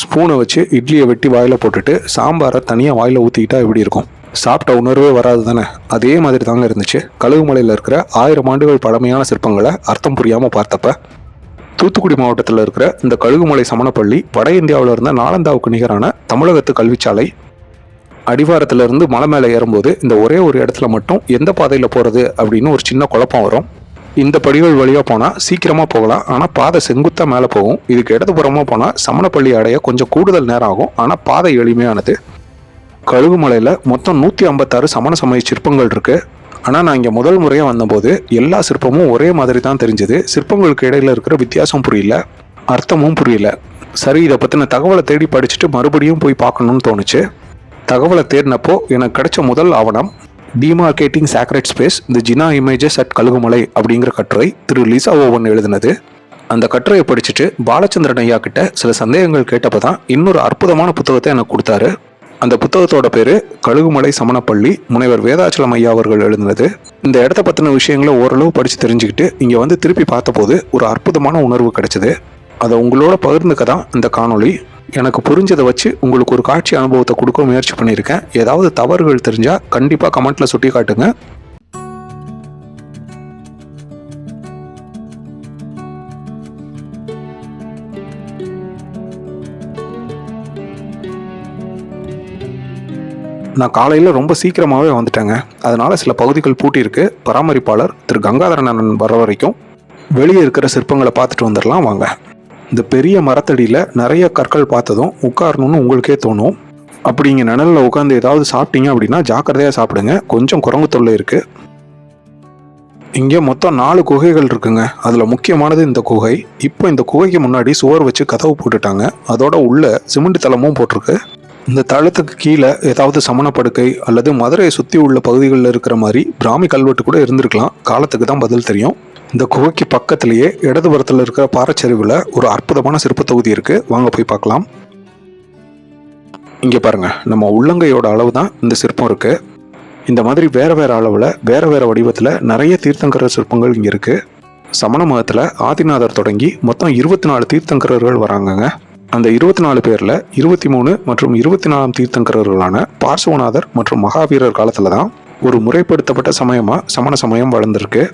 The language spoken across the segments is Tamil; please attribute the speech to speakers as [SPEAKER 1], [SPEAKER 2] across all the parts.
[SPEAKER 1] ஸ்பூனை வச்சு இட்லியை வெட்டி வாயில் போட்டுட்டு சாம்பாரை தனியாக வாயில் ஊற்றிக்கிட்டா எப்படி இருக்கும்? சாப்பிட்ட உணர்வே வராது தானே? அதே மாதிரி தாங்க இருந்துச்சு. கழுகுமலையில் இருக்கிற ஆயிரம் ஆண்டுகள் பழமையான சிற்பங்களை அர்த்தம் புரியாமல் பார்த்தப்ப தூத்துக்குடி மாவட்டத்தில் இருக்கிற இந்த கழுகுமலை சமணப்பள்ளி வட இந்தியாவில் இருந்த நாலந்தாவுக்கு நிகரான தமிழகத்து கல்விச்சாலை அடிவாரத்திலிருந்து மலை மேலே ஏறும்போது இந்த ஒரே ஒரு இடத்துல மட்டும் எந்த பாதையில் போகிறது அப்படின்னு ஒரு சின்ன குழப்பம் வரும். இந்த படிகள் வழியாக போனால் சீக்கிரமாக போகலாம். ஆனால் பாதை செங்குத்தாக மேலே போகும். இதுக்கு இடதுபுறமாக போனால் சமணப்பள்ளி அடைய கொஞ்சம் கூடுதல் நேரம் ஆகும். ஆனால் பாதை எளிமையானது. கழுகுமலையில் மொத்தம் நூற்றி ஐம்பத்தாறு சமண சமய சிற்பங்கள் இருக்குது ஆனால் நான் இங்கே முதல் முறையாக வந்தபோது எல்லா சிற்பமும் ஒரே மாதிரி தான் தெரிஞ்சது. சிற்பங்களுக்கு இடையில இருக்கிற வித்தியாசம் புரியல. அர்த்தமும் புரியல. சரி இதை பற்றின தகவலை தேடி படிச்சுட்டு மறுபடியும் போய் பார்க்கணும்னு தோணுச்சு. தகவலை தேடினப்போ எனக்கு கிடைச்ச முதல் ஆவணம் டிமார்க்கேட்டிங் சாக்ரெட் ஸ்பேஸ் தி ஜினா இமேஜஸ் அட் கழுகுமலை அப்படிங்கிற கட்டுரை திரு லிசா ஓவன் எழுதினது. அந்த கட்டுரையை படிச்சுட்டு பாலச்சந்திரன் ஐயா கிட்ட சில சந்தேகங்கள் கேட்டப்போ தான் இன்னொரு அற்புதமான புத்தகத்தை எனக்கு கொடுத்தாரு. அந்த புத்தகத்தோட பேர் கழுகுமலை சமணப்பள்ளி முனைவர் வேதாச்சலம் ஐயா அவர்கள் எழுதினது. இந்த இடத்த பற்றின விஷயங்களை ஓரளவு படித்து தெரிஞ்சுக்கிட்டு இங்கே வந்து திருப்பி பார்த்தபோது ஒரு அற்புதமான உணர்வு கிடைச்சது. அதை உங்களோட பகிர்ந்துக்க தான் இந்த காணொளி. எனக்கு புரிஞ்சதை வச்சு உங்களுக்கு ஒரு காட்சி அனுபவத்தை கொடுக்க முயற்சி பண்ணியிருக்கேன். ஏதாவது தவறுகள் தெரிஞ்சால் கண்டிப்பாக கமெண்ட்டில் சுட்டி காட்டுங்க. நான் காலையில் ரொம்ப சீக்கிரமாகவே வந்துட்டேங்க. அதனால் சில பகுதிகள் பூட்டியிருக்கு. பராமரிப்பாளர் திரு கங்காதரன் அண்ணன் வர வரைக்கும் வெளியே இருக்கிற சிற்பங்களை பார்த்துட்டு வந்துடலாம் வாங்க. இந்த பெரிய மரத்தடியில் நிறைய கற்கள் பார்த்ததும் உட்காரணும்னு உங்களுக்கே தோணும். அப்படி இங்கே நிழலில் உட்காந்து ஏதாவது சாப்பிட்டீங்க அப்படின்னா ஜாக்கிரதையாக சாப்பிடுங்க. கொஞ்சம் குரங்கு தொல்லை இருக்குது இங்கே மொத்தம் நாலு குகைகள் இருக்குங்க. அதில் முக்கியமானது இந்த குகை. இப்போ இந்த குகைக்கு முன்னாடி சுவர் வச்சு கதவு போட்டுட்டாங்க. அதோட உள்ள சிமெண்ட் தளமும் போட்டிருக்கு. இந்த தளத்துக்கு கீழே ஏதாவது சமணப்படுக்கை அல்லது மதுரையை சுற்றி உள்ள பகுதிகளில் இருக்கிற மாதிரி பிராமி கல்வெட்டு கூட இருந்திருக்கலாம். காலத்துக்கு தான் பதில் தெரியும். இந்த குகைக்கு பக்கத்திலேயே இடதுபுறத்தில் இருக்கிற பாறைச்சரிவில் ஒரு அற்புதமான சிற்பத் தொகுதி இருக்கு. வாங்க போய் பார்க்கலாம். இங்கே பாருங்க நம்ம உள்ளங்கையோட அளவு தான் இந்த சிற்பம் இருக்கு. இந்த மாதிரி வேற வேற அளவில் வேற வேற வடிவத்தில் நிறைய தீர்த்தங்கர சிற்பங்கள் இங்கே இருக்கு. சமண மதத்தில் ஆதிநாதர் தொடங்கி மொத்தம் இருபத்தி நாலு தீர்த்தங்கரர்கள் வராங்கங்க. அந்த இருபத்தி நாலு பேரில் இருபத்தி மூணு மற்றும் இருபத்தி நாலாம் தீர்த்தங்கரர்களான பார்சவநாதர் மற்றும் மகாவீரர் காலத்தில் தான் ஒரு முறைப்படுத்தப்பட்ட சமயமாக சமண சமயம் வளர்ந்துருக்கு.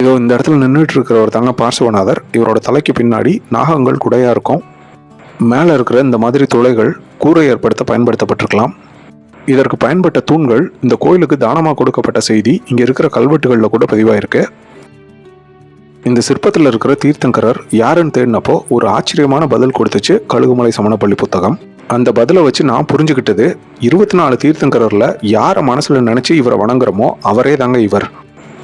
[SPEAKER 1] இதோ இந்த இடத்துல நின்றுட்டு இருக்கிறவர் தாங்க பார்சுவநாதர் இவரோட தலைக்கு பின்னாடி நாகங்கள் குடையா இருக்கும். மேலே இருக்கிற இந்த மாதிரி துளைகள் கூரை ஏற்படுத்த பயன்படுத்தப்பட்டிருக்கலாம். இதற்கு பயன்பட்ட தூண்கள் இந்த கோயிலுக்கு தானமாக கொடுக்கப்பட்ட செய்தி இங்கே இருக்கிற கல்வெட்டுகளில் கூட பதிவாயிருக்கு. இந்த சிற்பத்தில் இருக்கிற தீர்த்தங்கரர் யாருன்னு தேடினப்போ ஒரு ஆச்சரியமான பதில் கொடுத்துச்சு கழுகுமலை சமணப்பள்ளி புத்தகம். அந்த பதிலை வச்சு நான் புரிஞ்சுக்கிட்டது இருபத்தி நாலு தீர்த்தங்கரரில் யாரை மனசில் நினச்சி இவரை வணங்குறோமோ அவரே தாங்க இவர்.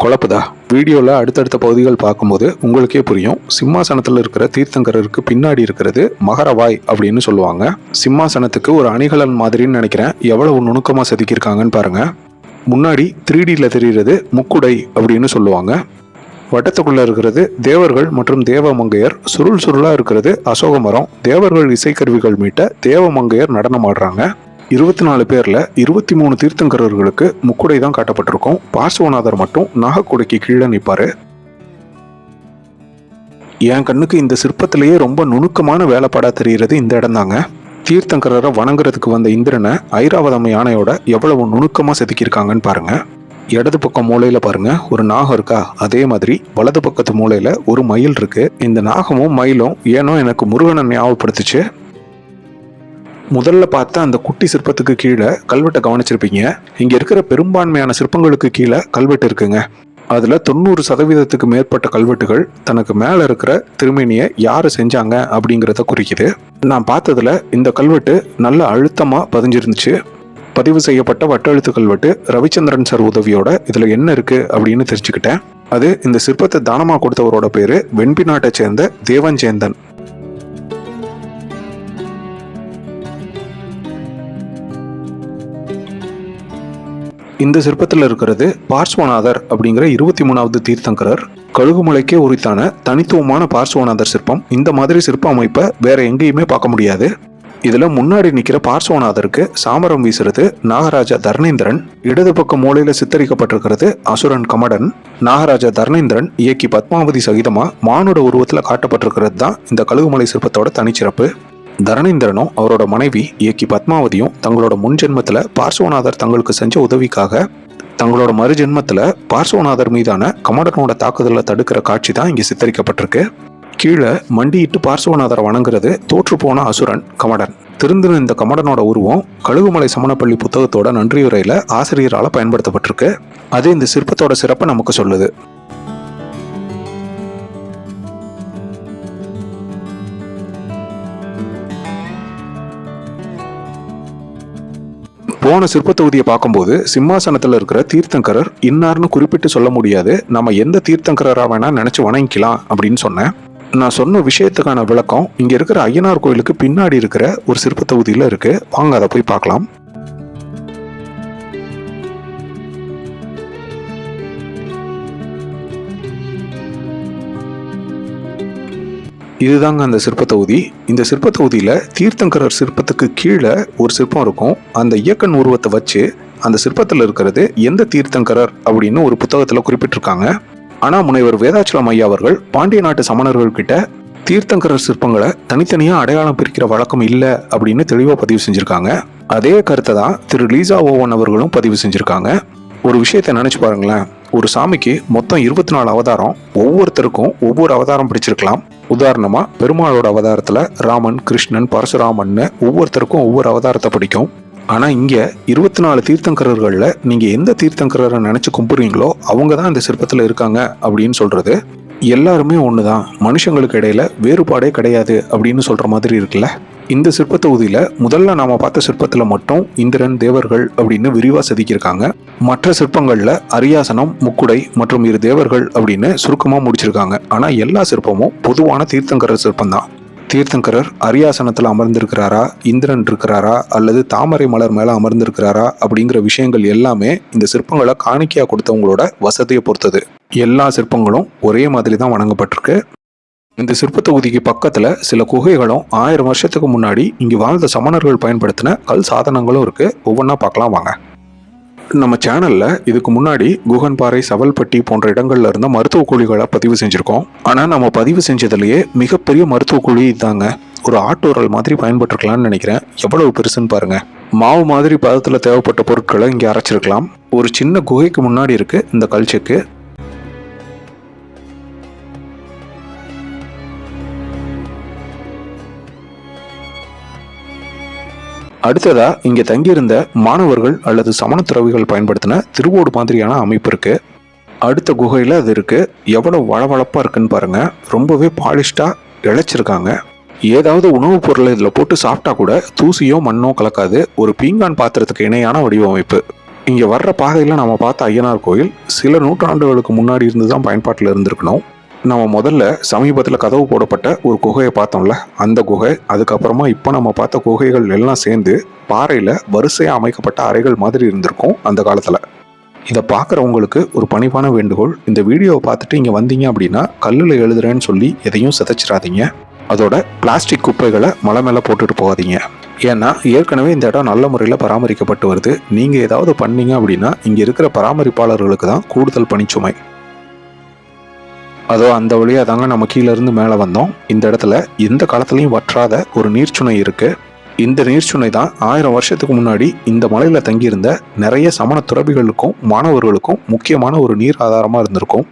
[SPEAKER 1] குழப்புதா? வீடியோவில் அடுத்தடுத்த பகுதிகள் பார்க்கும்போது உங்களுக்கே புரியும். சிம்மாசனத்தில் இருக்கிற தீர்த்தங்கரருக்கு பின்னாடி இருக்கிறது மகரவாய் அப்படின்னு சொல்லுவாங்க. சிம்மாசனத்துக்கு ஒரு அணிகலன் மாதிரின்னு நினைக்கிறேன். எவ்வளவு நுணுக்கமாக செதுக்கியிருக்காங்கன்னு பாருங்க. முன்னாடி த்ரீ டியில் தெரிகிறது முக்குடை அப்படின்னு சொல்லுவாங்க. வட்டத்துக்குள்ள இருக்கிறது தேவர்கள் மற்றும் தேவமங்கையர். சுருள் சுருளா இருக்கிறது அசோக மரம். தேவர்கள் இசைக்கருவிகள் மீட்ட தேவமங்கையர் நடனம் ஆடுறாங்க இருபத்தி நாலு பேரில் இருபத்தி மூணு தீர்த்தங்கரர்களுக்கு முக்குடை தான் காட்டப்பட்டிருக்கும். பார்சுவநாதர் மட்டும் நாகக்குடைக்கு கீழே நிற்பார் என் கண்ணுக்கு இந்த சிற்பத்திலேயே ரொம்ப நுணுக்கமான வேலைப்பாடாக தெரிகிறது இந்த இடம்தாங்க. தீர்த்தங்கரரை வணங்குறதுக்கு வந்த இந்திரனை ஐராவதம் யானையோட எவ்வளவு நுணுக்கமாக செதுக்கியிருக்காங்கன்னு பாருங்கள் இடது பக்கம் மூலையில் பாருங்க ஒரு நாகம் இருக்கா? அதே மாதிரி வலது பக்கத்து மூலையில் ஒரு மயில் இருக்கு. இந்த நாகமும் மயிலும் ஏனோ எனக்கு முருகனை ஞாபகப்படுத்துச்சு. முதல்ல பார்த்த அந்த குட்டி சிற்பத்துக்கு கீழே கல்வெட்டை கவனிச்சிருப்பீங்க. இங்கே இருக்கிற பெரும்பான்மையான சிற்பங்களுக்கு கீழே கல்வெட்டு இருக்குங்க. அதில் தொண்ணூறு சதவீதத்துக்கு மேற்பட்ட கல்வெட்டுகள் தனக்கு மேலே இருக்கிற திருமேனியை யார் செஞ்சாங்க அப்படிங்கிறத குறிக்குது. நான் பார்த்ததில் இந்த கல்வெட்டு நல்ல அழுத்தமாக பதிஞ்சிருந்துச்சு. பதிவு செய்யப்பட்ட வட்டெழுத்து கல்வெட்டு ரவிச்சந்திரன் சார் உதவியோட இதில் என்ன இருக்குது அப்படின்னு தெரிஞ்சுக்கிட்டேன். அது இந்த சிற்பத்தை தானமாக கொடுத்தவரோட பேர் வெண்பி நாட்டை சேர்ந்த தேவஞ்சேந்தன். இந்த சிற்பத்தில் இருக்கிறது பார்ஸ்வநாதர் அப்படிங்கிற இருபத்தி மூணாவது தீர்த்தங்கரர். கழுகுமலைக்கே உரித்தான தனித்துவமான பார்ஸ்வநாதர் சிற்பம். இந்த மாதிரி சிற்ப அமைப்பை வேற எங்கேயுமே பார்க்க முடியாது. இதில் முன்னாடி நிற்கிற பார்ஸ்வநாதருக்கு சாமரம் வீசுறது நாகராஜா தர்ணேந்திரன். இடது பக்க மூலையில் சித்தரிக்கப்பட்டிருக்கிறது அசுரன் கமடன். நாகராஜா தர்ணேந்திரன் இயக்கி பத்மாவதி சகிதமா மானுட உருவத்தில் காட்டப்பட்டிருக்கிறது தான் இந்த கழுகுமலை சிற்பத்தோட தனிச்சிறப்பு. தரணேந்திரனும் அவரோட மனைவி இயக்கி பத்மாவதியும் தங்களோட முன் ஜென்மத்தில் பார்சவநாதர் தங்களுக்கு செஞ்ச உதவிக்காக தங்களோட மறு ஜென்மத்தில் பார்சவநாதர் மீதான கமடனோட தாக்குதலை தடுக்கிற காட்சி தான் இங்கே சித்தரிக்கப்பட்டிருக்கு. கீழே மண்டியிட்டு பார்சவநாதரை வணங்குறது தோற்று போன அசுரன் கமடன். திருந்தின இந்த கமடனோட உருவம் கழுகுமலை சமணப்பள்ளி புத்தகத்தோட நன்றியுரையில் ஆசிரியரால் பயன்படுத்தப்பட்டிருக்கு. அது இந்த சிற்பத்தோட சிறப்பை நமக்கு சொல்லுது. போன சிற்ப தொகுதியை பார்க்கும்போது சிம்மாசனத்தில் இருக்கிற தீர்த்தங்கரர் இன்னார்னு குறிப்பிட்டு சொல்ல முடியாது. நம்ம எந்த தீர்த்தங்கரராக வேணா நினச்சி வணங்கிக்கலாம் அப்படின்னு சொன்னேன். நான் சொன்ன விஷயத்துக்கான விளக்கம் இங்கே இருக்கிற ஐயனார் கோயிலுக்கு பின்னாடி இருக்கிற ஒரு சிற்ப இருக்குது வாங்க அதை போய் பார்க்கலாம். இதுதாங்க அந்த சிற்ப தொகுதி இந்த சிற்ப தொகுதியில் தீர்த்தங்கரர் சிற்பத்துக்கு கீழே ஒரு சிற்பம் இருக்கும். அந்த இயக்கன் உருவத்தை வச்சு அந்த சிற்பத்தில் இருக்கிறது எந்த தீர்த்தங்கரர் அப்படின்னு ஒரு புத்தகத்தில் குறிப்பிட்டிருக்காங்க. ஆனால் முனைவர் வேதாச்சலம் ஐயா அவர்கள் பாண்டிய நாட்டு சமணர்கள் கிட்ட தீர்த்தங்கரர் சிற்பங்களை தனித்தனியாக அடையாளம் பிரிக்கிற வழக்கம் இல்லை அப்படின்னு தெளிவாக பதிவு செஞ்சுருக்காங்க. அதே கருத்தை தான் திரு லீசா ஓவன் அவர்களும் பதிவு செஞ்சுருக்காங்க. ஒரு விஷயத்தை நினச்சி பாருங்களேன். ஒரு சாமிக்கு மொத்தம் இருபத்தி நாலு அவதாரம். ஒவ்வொருத்தருக்கும் ஒவ்வொரு அவதாரம் பிடிச்சிருக்கலாம். உதாரணமாக பெருமாளோட அவதாரத்தில் ராமன் கிருஷ்ணன் பரசுராமன்னு ஒவ்வொருத்தருக்கும் ஒவ்வொரு அவதாரத்தை பிடிக்கும். ஆனால் இங்கே இருபத்தி நாலு தீர்த்தங்கரர்களில் நீங்கள் எந்த தீர்த்தங்கரரை நினச்சி கும்பிடுறீங்களோ அவங்க தான் இந்த சிற்பத்தில் இருக்காங்க அப்படின்னு சொல்கிறது எல்லாருமே ஒன்று தான் மனுஷங்களுக்கு இடையில வேறுபாடே கிடையாது அப்படின்னு சொல்கிற மாதிரி இருக்குல்ல? இந்த சிற்ப தொகுதியில முதல்ல நாம் பார்த்த சிற்பத்தில் மட்டும் இந்திரன் தேவர்கள் அப்படின்னு விரிவாக செதுக்கியிருக்காங்க. மற்ற சிற்பங்களில் அரியாசனம் முக்குடை மற்றும் இரு தேவர்கள் அப்படின்னு சுருக்கமாக முடிச்சிருக்காங்க. ஆனால் எல்லா சிற்பமும் பொதுவான தீர்த்தங்கரர் சிற்பம் தான் தீர்த்தங்கரர் அரியாசனத்தில் அமர்ந்திருக்கிறாரா? இந்திரன் இருக்கிறாரா? அல்லது தாமரை மலர் மேலே அமர்ந்திருக்கிறாரா? அப்படிங்கிற விஷயங்கள் எல்லாமே இந்த சிற்பங்களை காணிக்கையாக கொடுத்தவங்களோட வசதியை பொறுத்தது. எல்லா சிற்பங்களும் ஒரே மாதிரி தான் வணங்கப்பட்டிருக்கு. இந்த சிற்ப தொகுதிக்கு பக்கத்தில் சில குகைகளும் ஆயிரம் வருஷத்துக்கு முன்னாடி இங்கே வாழ்ந்த சமணர்கள் பயன்படுத்தின கல் சாதனங்களும் இருக்குது ஒவ்வொன்றா பார்க்கலாம் வாங்க. நம்ம சேனலில் இதுக்கு முன்னாடி குகன்பாறை சவல்பட்டி போன்ற இடங்கள்ல இருந்த மருத்துவ குழிகளை பதிவு செஞ்சுருக்கோம். ஆனால் நம்ம பதிவு செஞ்சதுலேயே மிகப்பெரிய மருத்துவ குழி இதாங்க. ஒரு ஆட்டோரல் மாதிரி பயன்பட்டுருக்கலாம்னு நினைக்கிறேன். எவ்வளவு பெருசுன்னு பாருங்கள் மாவு மாதிரி பதத்தில் தேவைப்பட்ட பொருட்களை இங்கே அரைச்சிருக்கலாம். ஒரு சின்ன குகைக்கு முன்னாடி இருக்குது இந்த கல்ச்செக்கு அடுத்ததா இங்க தங்கியிருந்த மாணவர்கள் அல்லது சமண துறவிகள் பயன்படுத்தின திருவோடு மாதிரியான அமைப்பு இருக்கு. அடுத்த குகையில் அது இருக்கு. எவ்வளோ வளவளப்பாக இருக்குன்னு பாருங்க. ரொம்பவே பாலிஷ்டாக இழைச்சிருக்காங்க. ஏதாவது உணவுப் பொருளை இதில் போட்டு சாப்பிட்டா கூட தூசியோ மண்ணோ கலக்காது. ஒரு பீங்கான் பாத்திரத்துக்கு இணையான வடிவமைப்பு. இங்கே வர்ற பாதையில் நம்ம பார்த்த ஐயனார் கோயில் சில நூற்றாண்டுகளுக்கு முன்னாடி இருந்து தான் பயன்பாட்டில் இருந்திருக்கணும். நம்ம முதல்ல சமீபத்தில் கதவு போடப்பட்ட ஒரு குகையை பார்த்தோம்ல. அந்த குகை அதுக்கப்புறமா இப்போ நம்ம பார்த்த குகைகள் எல்லாம் சேர்ந்து பாறையில் வரிசையாக அமைக்கப்பட்ட அறைகள் மாதிரி இருந்திருக்கும் அந்த காலத்தில். இதை பார்க்குறவங்களுக்கு ஒரு பணிவான வேண்டுகோள் இந்த வீடியோவை பார்த்துட்டு இங்கே வந்தீங்க அப்படின்னா கல்லில் எழுதுறேன்னு சொல்லி எதையும் சிதைச்சிடாதீங்க. அதோட பிளாஸ்டிக் குப்பைகளை மலை மேலே போட்டுட்டு போகாதீங்க. ஏன்னா ஏற்கனவே இந்த இடம் நல்ல முறையில் பராமரிக்கப்பட்டு வருது. நீங்கள் ஏதாவது பண்ணீங்க அப்படின்னா இங்கே இருக்கிற பராமரிப்பாளர்களுக்கு தான் கூடுதல் பணிச்சுமை. அதோ அந்த வழியாக தாங்க நம்ம கீழேருந்து மேலே வந்தோம். இந்த இடத்துல எந்த காலத்துலையும் வற்றாத ஒரு நீர்ச்சுனை இருக்குது இந்த நீர்ச்சுனை தான் ஆயிரம் வருஷத்துக்கு முன்னாடி இந்த மலையில் தங்கியிருந்த நிறைய சமண துறவிகளுக்கும் மாணவர்களுக்கும் முக்கியமான ஒரு நீர் ஆதாரமாக இருந்திருக்கும்.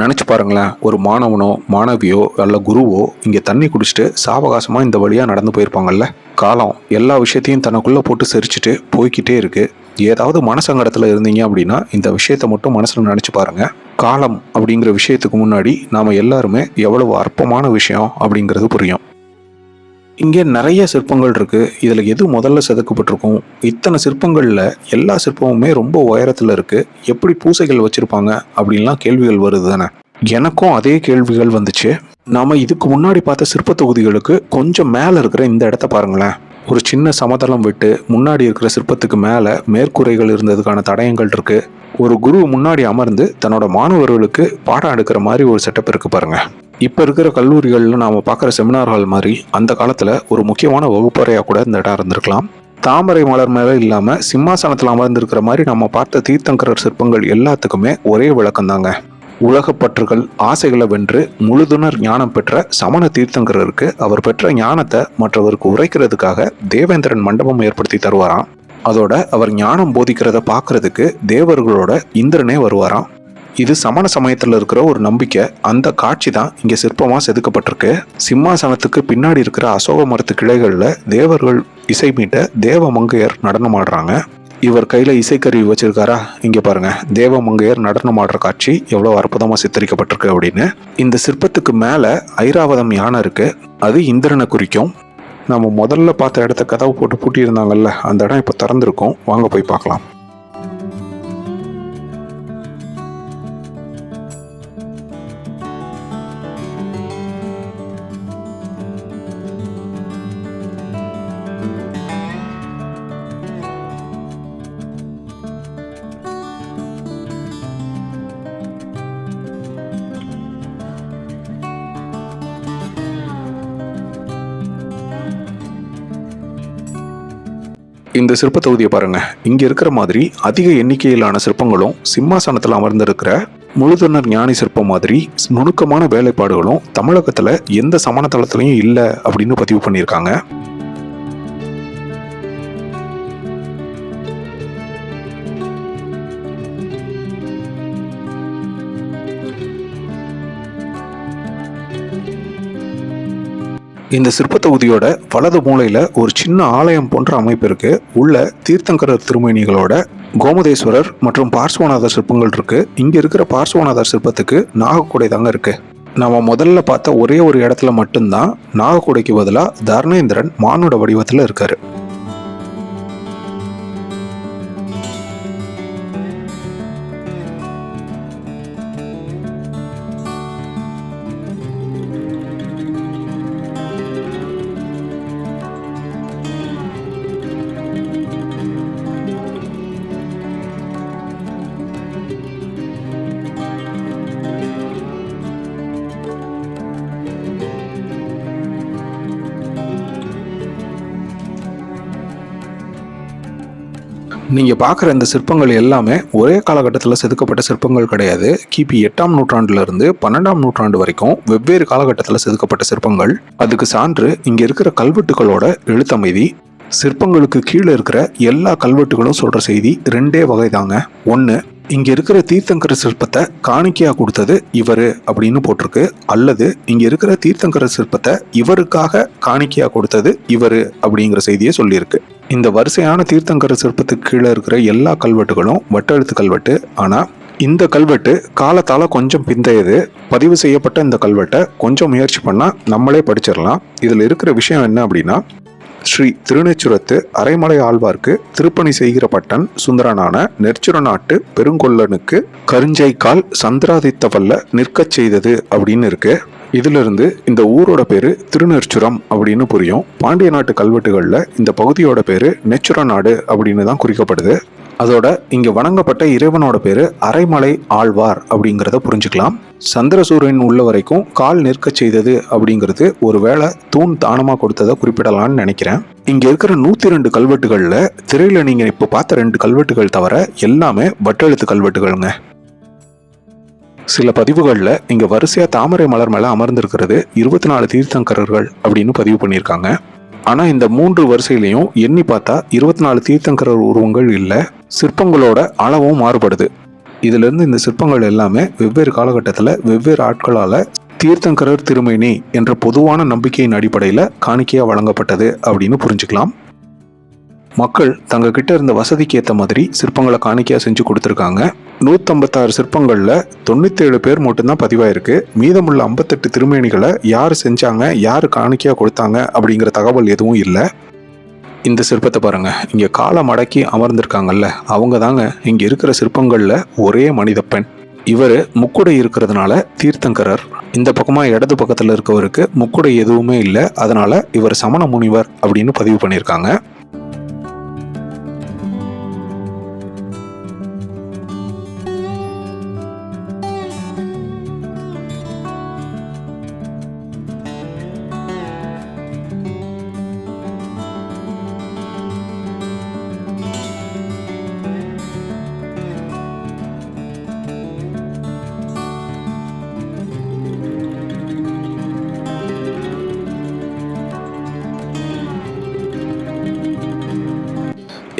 [SPEAKER 1] நினச்சி பாருங்களேன் ஒரு மாணவனோ மாணவியோ அல்ல குருவோ இங்கே தண்ணி குடிச்சிட்டு சாவகாசமாக இந்த வழியாக நடந்து போயிருப்பாங்கல்ல? காலம் எல்லா விஷயத்தையும் தனக்குள்ளே போட்டு செரிச்சிட்டு போய்க்கிட்டே இருக்குது ஏதாவது மனசங்கடத்தில் இருந்தீங்க அப்படின்னா இந்த விஷயத்தை மட்டும் மனசில் நினச்சி பாருங்கள் காலம் அப்படிங்கிற விஷயத்துக்கு முன்னாடி நாம் எல்லாருமே எவ்வளவு அற்பமான விஷயம் அப்படிங்கிறது புரியும். இங்கே நிறைய சிற்பங்கள் இருக்குது இதில் எது முதல்ல செதுக்கப்பட்டிருக்கும்? இத்தனை சிற்பங்களில் எல்லா சிற்பமுமே ரொம்ப உயரத்தில் இருக்குது எப்படி பூசைகள் வச்சுருப்பாங்க அப்படின்லாம் கேள்விகள் வருது தானே? எனக்கும் அதே கேள்விகள் வந்துச்சு. நாம் இதுக்கு முன்னாடி பார்த்த சிற்ப தொகுதிகளுக்கு கொஞ்சம் மேலே இருக்கிற இந்த இடத்த பாருங்களேன். ஒரு சின்ன சமதளம் விட்டு முன்னாடி இருக்கிற சிற்பத்துக்கு மேலே மேற்கூரைகள் இருந்ததுக்கான தடயங்கள் இருக்கு. ஒரு குரு முன்னாடி அமர்ந்து தன்னோட மாணவர்களுக்கு பாடம் எடுக்கிற மாதிரி ஒரு செட்டப் இருக்கு பாருங்க. இப்போ இருக்கிற கல்லூரிகளில் நாம் பார்க்குற செமினார் ஹால் மாதிரி அந்த காலத்தில் ஒரு முக்கியமான வகுப்பறையாக கூட இந்த இடம் இருந்திருக்கலாம். தாமரை மலர் மேலே இல்லாமல் சிம்மாசனத்தில் அமர்ந்திருக்கிற மாதிரி நம்ம பார்த்த தீர்த்தங்கரர் சிற்பங்கள் எல்லாத்துக்குமே ஒரே விளக்கம் தாங்க உலகப்பற்றுகள் ஆசைகளை வென்று முழுதுணர் ஞானம் பெற்ற சமண தீர்த்தங்கரருக்கு அவர் பெற்ற ஞானத்தை மற்றவருக்கு உரைக்கிறதுக்காக தேவேந்திரன் மண்டபம் ஏற்படுத்தி தருவாராம். அதோட அவர் ஞானம் போதிக்கிறத பார்க்கறதுக்கு தேவர்களோட இந்திரனே வருவாராம். இது சமண சமயத்தில் இருக்கிற ஒரு நம்பிக்கை. அந்த காட்சி தான் இங்கே சிற்பமாக செதுக்கப்பட்டிருக்கு. சிம்மாசனத்துக்கு பின்னாடி இருக்கிற அசோக மரத்து கிளைகளில் தேவர்கள் இசை மீட்ட தேவ மங்கையர் நடனம் ஆடுறாங்க இவர் கையில் இசைக்கருவி வச்சிருக்காரா? இங்கே பாருங்க. தேவ மங்கையர் நடனம் ஆடுற காட்சி எவ்வளோ அற்புதமாக சித்தரிக்கப்பட்டிருக்கு அப்படின்னு. இந்த சிற்பத்துக்கு மேலே ஐராவதம் யானை இருக்கு. அது இந்திரனை குறிக்கும். நம்ம முதல்ல பார்த்த இடத்த கதவு போட்டு பூட்டியிருந்தாங்கல்ல அந்த இடம் இப்போ திறந்துருக்கும். வாங்க போய் பார்க்கலாம். இந்த சிற்ப தொகுதியை பாருங்க. இங்க இருக்கிற மாதிரி அதிக எண்ணிக்கையிலான சிற்பங்களும் சிம்மாசனத்தில் அமர்ந்திருக்கிற முழுதுன்னர் ஞானி சிற்பம் மாதிரி நுணுக்கமான வேலைப்பாடுகளும் தமிழகத்துல எந்த சமண தளத்துலையும் இல்லை அப்படின்னு பதிவு பண்ணியிருக்காங்க. இந்த சிற்ப தொகுதியோட வலது மூலையில ஒரு சின்ன ஆலயம் போன்ற அமைப்பு இருக்கு. உள்ள தீர்த்தங்கரர் திருமேனிகளோட கோமதேஸ்வரர் மற்றும் பார்ஸ்வநாதர் சிற்பங்கள் இருக்கு. இங்க இருக்கிற பார்ஸ்வநாதர் சிற்பத்துக்கு நாகக்குடை தாங்க இருக்கு. நாம முதல்ல பார்த்த ஒரே ஒரு இடத்துல மட்டும்தான் நாகக்குடைக்கு பதிலாக தர்ணேந்திரன் மானோட வடிவத்தில் இருக்காரு. நீங்கள் பார்க்குற இந்த சிற்பங்கள் எல்லாமே ஒரே காலகட்டத்தில் செதுக்கப்பட்ட சிற்பங்கள் கிடையாது. கிபி எட்டாம் நூற்றாண்டுலேருந்து பன்னெண்டாம் நூற்றாண்டு வரைக்கும் வெவ்வேறு காலகட்டத்தில் செதுக்கப்பட்ட சிற்பங்கள். அதுக்கு சான்று இங்கே இருக்கிற கல்வெட்டுகளோட எழுத்தமைதி சிற்பங்களுக்கு கீழே இருக்கிற எல்லா கல்வெட்டுகளும் சொல்கிற செய்தி ரெண்டே வகை தாங்க ஒன்று இங்கே இருக்கிற தீர்த்தங்கர சிற்பத்தை காணிக்கையாக கொடுத்தது இவர் அப்படின்னு போட்டிருக்கு. அல்லது இங்கே இருக்கிற தீர்த்தங்கர சிற்பத்தை இவருக்காக காணிக்கையாக கொடுத்தது இவர் அப்படிங்கிற செய்தியை சொல்லியிருக்கு. இந்த வரிசையான தீர்த்தங்கர சிற்பத்துக்கு கீழே இருக்கிற எல்லா கல்வெட்டுகளும் வட்டெழுத்து கல்வெட்டு. ஆனால் இந்த கல்வெட்டு காலத்தால் கொஞ்சம் பிந்தையது. பதிவு செய்யப்பட்ட இந்த கல்வெட்டை கொஞ்சம் முயற்சி பண்ணால் நம்மளே படிச்சிடலாம். இதில் இருக்கிற விஷயம் என்ன அப்படின்னா ஸ்ரீ திருநெச்சுரத்து அரைமலை ஆழ்வார்க்கு திருப்பணி செய்கிற பட்டன் சுந்தரனான நெற்சுர நாட்டு பெருங்கொல்லனுக்கு கருஞ்சைக்கால் சந்திராதித்தவல்ல நிற்கச் செய்தது அப்படின்னு இருக்கு. இதிலிருந்து இந்த ஊரோட பேர் திருநெற்சுரம் அப்படின்னு புரியும். பாண்டிய நாட்டு கல்வெட்டுகளில் இந்த பகுதியோட பேர் நெச்சுர நாடு அப்படின்னு தான் குறிக்கப்படுது. அதோட இங்கே வணங்கப்பட்ட இறைவனோட பேர் அரைமலை ஆழ்வார் அப்படிங்கிறத புரிஞ்சுக்கலாம். சந்திரசூரியன் உள்ள வரைக்கும் கால் நிற்கச் செய்தது அப்படிங்கிறது ஒரு வேளை தூண் தானமாக கொடுத்ததை குறிப்பிடலாம்னு நினைக்கிறேன். இங்கே இருக்கிற நூற்றி ரெண்டு கல்வெட்டுகளில் திரையில் நீங்கள் இப்போ பார்த்த ரெண்டு கல்வெட்டுகள் தவிர எல்லாமே வட்டெழுத்து கல்வெட்டுகளுங்க. சில பதிவுகளில் இங்கே வரிசையாக தாமரை மலர் மேலே அமர்ந்திருக்கிறது இருபத்தி நாலு தீர்த்தங்கரர்கள் அப்படின்னு பதிவு பண்ணியிருக்காங்க. ஆனால் இந்த மூன்று வரிசையிலையும் எண்ணி பார்த்தா இருபத்தி நாலு தீர்த்தங்கரர் உருவங்கள் இல்லை சிற்பங்களோட அளவும் மாறுபடுது. இதிலிருந்து இந்த சிற்பங்கள் எல்லாமே வெவ்வேறு காலகட்டத்தில் வெவ்வேறு ஆட்களால் தீர்த்தங்கரர் திருமேனி என்ற பொதுவான நம்பிக்கையின் அடிப்படையில் காணிக்கையாக வழங்கப்பட்டது அப்படின்னு புரிஞ்சுக்கலாம். மக்கள் தங்க இருந்த வசதிக்கு ஏற்ற மாதிரி சிற்பங்களை காணிக்கையாக செஞ்சு கொடுத்துருக்காங்க. நூற்றம்பத்தாறு சிற்பங்களில் தொண்ணூத்தேழு பேர் மட்டும்தான் பதிவாயிருக்கு. மீதமுள்ள ஐம்பத்தெட்டு திருமேனிகளை யார் செஞ்சாங்க யார் காணிக்கையாக கொடுத்தாங்க அப்படிங்கிற தகவல் எதுவும் இல்லை. இந்த சிற்பத்தை பாருங்கள் இங்கே காலை மடக்கி அமர்ந்திருக்காங்கல்ல. அவங்க தாங்க இங்கே இருக்கிற சிற்பங்களில் ஒரே மனித பெண். இவர் முக்குடை இருக்கிறதுனால தீர்த்தங்கரர். இந்த பக்கமாக இடது பக்கத்தில் இருக்கவருக்கு முக்குடை எதுவுமே இல்லை. அதனால் இவர் சமண முனிவர் அப்படின்னு பதிவு பண்ணியிருக்காங்க.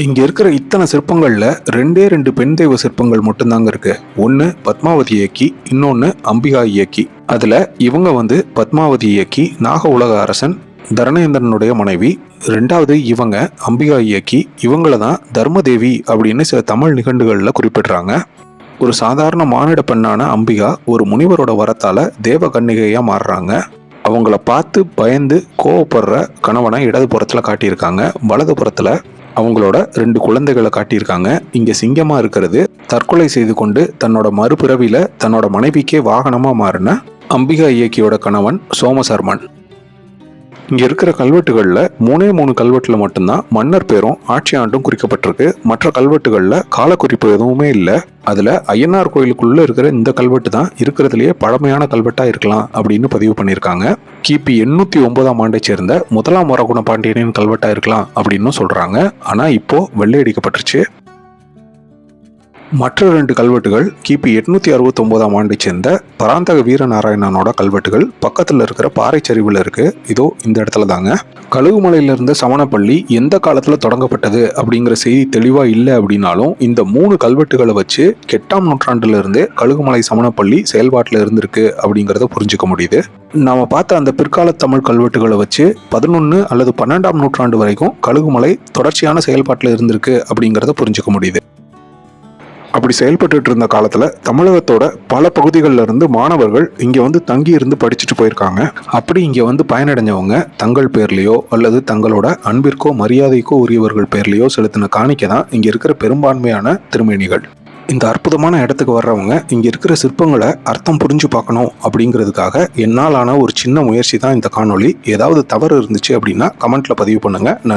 [SPEAKER 1] இங்கே இருக்கிற இத்தனை சிற்பங்களில் ரெண்டே ரெண்டு பெண் தெய்வ சிற்பங்கள் மட்டும்தாங்க இருக்கு. ஒன்று பத்மாவதி இயக்கி இன்னொன்று அம்பிகா இயக்கி. அதில் இவங்க வந்து பத்மாவதி இயக்கி நாக உலக அரசன் தரணேந்திரனுடைய மனைவி ரெண்டாவது இவங்க அம்பிகா இயக்கி இவங்கள தான் தர்மதேவி அப்படின்னு சில தமிழ் நிகண்டுகளில் குறிப்பிடுறாங்க. ஒரு சாதாரண மானிட பெண்ணான அம்பிகா ஒரு முனிவரோட வரத்தால் தேவ கண்ணிகையாக மாறுறாங்க. அவங்கள பார்த்து பயந்து கோவப்படுற கணவனை இடது புறத்தில் காட்டியிருக்காங்க. வலது புறத்தில் அவங்களோட ரெண்டு குழந்தைகளை காட்டியிருக்காங்க. இங்க சிங்கமா இருக்கிறது தற்கொலை செய்து கொண்டு தன்னோட மறுபிறவியில தன்னோட மனைவிக்கே வாகனமா மாறின அம்பிகா இயக்கியோட கணவன் சோமசர்மன். இங்கே இருக்கிற கல்வெட்டுகளில் மூணே மூணு கல்வெட்டில் மட்டும்தான் மன்னர் பேரும் ஆட்சி ஆண்டும் குறிக்கப்பட்டிருக்கு. மற்ற கல்வெட்டுகளில் காலக்குறிப்பு எதுவுமே இல்லை. அதில் ஐயனார் கோயிலுக்குள்ளே இருக்கிற இந்த கல்வெட்டு தான் இருக்கிறதுலேயே பழமையான கல்வெட்டாக இருக்கலாம் அப்படின்னு பதிவு பண்ணியிருக்காங்க. கிபி எண்ணூத்தி ஒன்பதாம் ஆண்டை சேர்ந்த முதலாம் வரகுண பாண்டியனின் கல்வெட்டா இருக்கலாம் அப்படின்னு சொல்றாங்க. ஆனா இப்போ வெள்ளையடிக்கப்பட்டுருச்சு மற்ற ரெண்டு கல்வெட்டுகள் கிபி எட்நூத்தி அறுபத்தொன்பதாம் ஆண்டை சேர்ந்த பராந்தக வீரநாராயணனோட கல்வெட்டுகள் பக்கத்துல இருக்கிற பாறைச்சரிவில் இருக்கு. இதோ இந்த இடத்துல தாங்க. கழுகுமலையிலிருந்த சமணப்பள்ளி எந்த காலத்துல தொடங்கப்பட்டது அப்படிங்கிற செய்தி தெளிவா இல்லை அப்படின்னாலும் இந்த மூணு கல்வெட்டுகளை வச்சு எட்டாம் நூற்றாண்டுல இருந்தே கழுகுமலை சமணப்பள்ளி செயல்பாட்டில் இருந்திருக்கு அப்படிங்கிறத புரிஞ்சுக்க முடியுது. நாம பார்த்த அந்த பிற்கால தமிழ் கல்வெட்டுகளை வச்சு பதினொன்று அல்லது பன்னெண்டாம் நூற்றாண்டு வரைக்கும் கழுகுமலை தொடர்ச்சியான செயல்பாட்டில் இருந்திருக்கு அப்படிங்கிறத புரிஞ்சுக்க முடியுது. அப்படி செயல்பட்டுட்டு இருந்த காலத்தில் தமிழகத்தோட பல பகுதிகளில் இருந்து மாணவர்கள் இங்கே வந்து தங்கி இருந்து படிச்சுட்டு போயிருக்காங்க. அப்படி இங்கே வந்து பயனடைஞ்சவங்க தங்கள் பேர்லேயோ அல்லது தங்களோட அன்பிற்கோ மரியாதைக்கோ உரியவர்கள் பேர்லேயோ செலுத்தின காணிக்கை தான் இங்கே இருக்கிற பெரும்பான்மையான திருமேனிகள். இந்த அற்புதமான இடத்துக்கு வர்றவங்க இங்கே இருக்கிற சிற்பங்களை அர்த்தம் புரிஞ்சு பார்க்கணும் அப்படிங்கிறதுக்காக என்னாலான ஒரு சின்ன முயற்சி தான் இந்த காணொளி. ஏதாவது தவறு இருந்துச்சு அப்படின்னா கமெண்ட்டில் பதிவு பண்ணுங்கள் நன்றி.